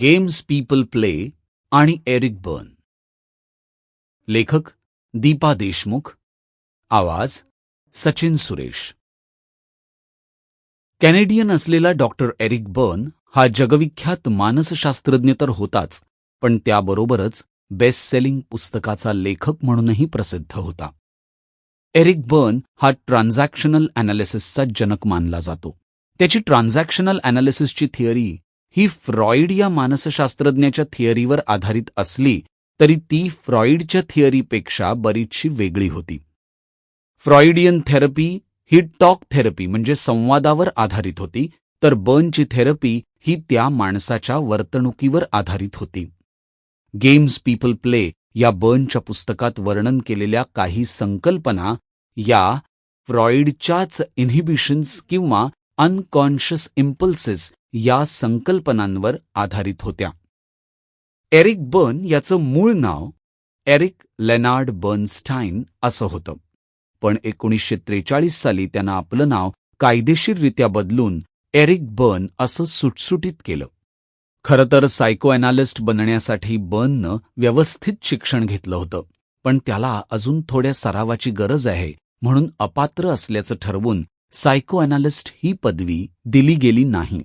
Games people play आणि Eric Berne. लेखक दीपा देशमुख. आवाज सचिन सुरेश. कॅनेडियन असलेला डॉक्टर एरिक बर्न हा जगविख्यात मानसशास्त्रज्ञ तर होताच पण त्याबरोबरच बेस्ट सेलिंग पुस्तकाचा लेखक म्हणूनही प्रसिद्ध होता. एरिक बर्न हा ट्रान्झॅक्शनल अनालिसिसचा जनक मानला जातो. त्याची ट्रान्झॅक्शनल अनालिसिसची थिअरी ही फ्रॉइड या मानसशास्त्रज्ञाच्या थिअरीवर आधारित असली तरी ती फ्रॉइडच्या थिअरीपेक्षा बरीचशी वेगळी होती. फ्रॉइडियन थेरपी ही टॉक थेरपी म्हणजे संवादावर आधारित होती तर बर्नची थेरपी ही त्या माणसाच्या वर्तणुकीवर आधारित होती. गेम्स पीपल प्ले या बर्नच्या पुस्तकात वर्णन केलेल्या काही संकल्पना या फ्रॉइडच्याच इन्हिबिशन्स किंवा अनकॉन्शियस इम्पल्सेस या संकल्पनांवर आधारित होत्या. एरिक बर्न याचं मूळ नाव एरिक लेनार्ड बर्नस्टाईन असं होतं. पण एकोणीसशे त्रेचाळीस साली त्यानं आपलं नाव कायदेशीररित्या बदलून एरिक बर्न असं सुटसुटीत केलं. खरं तर सायको अॅनालिस्ट बनण्यासाठी बर्ननं व्यवस्थित शिक्षण घेतलं होतं. पण त्याला अजून थोड्या सरावाची गरज आहे म्हणून अपात्र असल्याचं ठरवून सायको अॅनालिस्ट ही पदवी दिली गेली नाही.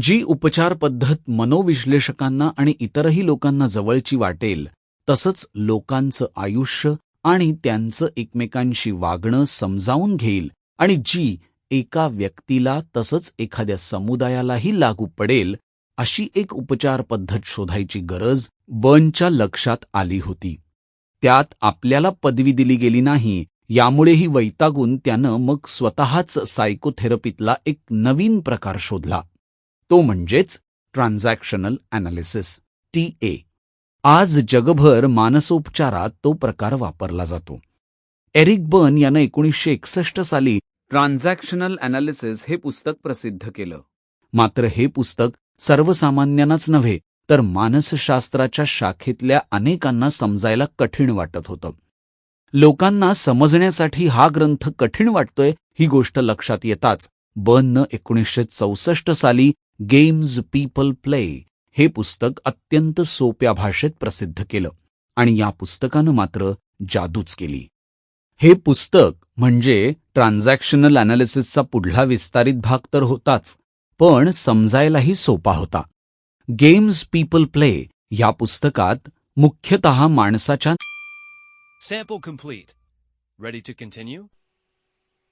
जी उपचार पद्धत मनोविश्लेषकांना आणि इतरही लोकांना जवळची वाटेल तसंच लोकांचं आयुष्य आणि त्यांचं एकमेकांशी वागणं समजावून घेईल आणि जी एका व्यक्तीला तसंच एखाद्या समुदायालाही लागू पडेल अशी एक उपचार पद्धत शोधायची गरज बर्नच्या लक्षात आली होती. त्यात आपल्याला पदवी दिली गेली नाही यामुळेही वैतागून त्यानं मग स्वतःच सायकोथेरपीतला एक नवीन प्रकार शोधला. तो म्हणजेच ट्रान्झॅक्शनल अनालिसिस टी ए. आज जगभर मानसोपचारात तो प्रकार वापरला जातो. एरिक बर्न यानं एकोणीसशे एकसष्ट साली ट्रान्झॅक्शनल अनालिसिस हे पुस्तक प्रसिद्ध केलं. मात्र हे पुस्तक सर्वसामान्यांनाच नव्हे तर मानसशास्त्राच्या शाखेतल्या अनेकांना समजायला कठीण वाटत होतं. लोकांना समजण्यासाठी हा ग्रंथ कठीण वाटतोय ही गोष्ट लक्षात येताच बर्ननं एकोणीसशे चौसष्ट साली गेम्स पीपल प्ले हे पुस्तक अत्यंत सोप्या भाषेत प्रसिद्ध केलं आणि या पुस्तकानं मात्र जादूच केली. हे पुस्तक म्हणजे ट्रान्झॅक्शनल अनालिसिसचा पुढला विस्तारित भाग तर होताच पण समजायलाही सोपा होता. गेम्स पीपल प्ले या पुस्तकात मुख्यतः माणसाच्या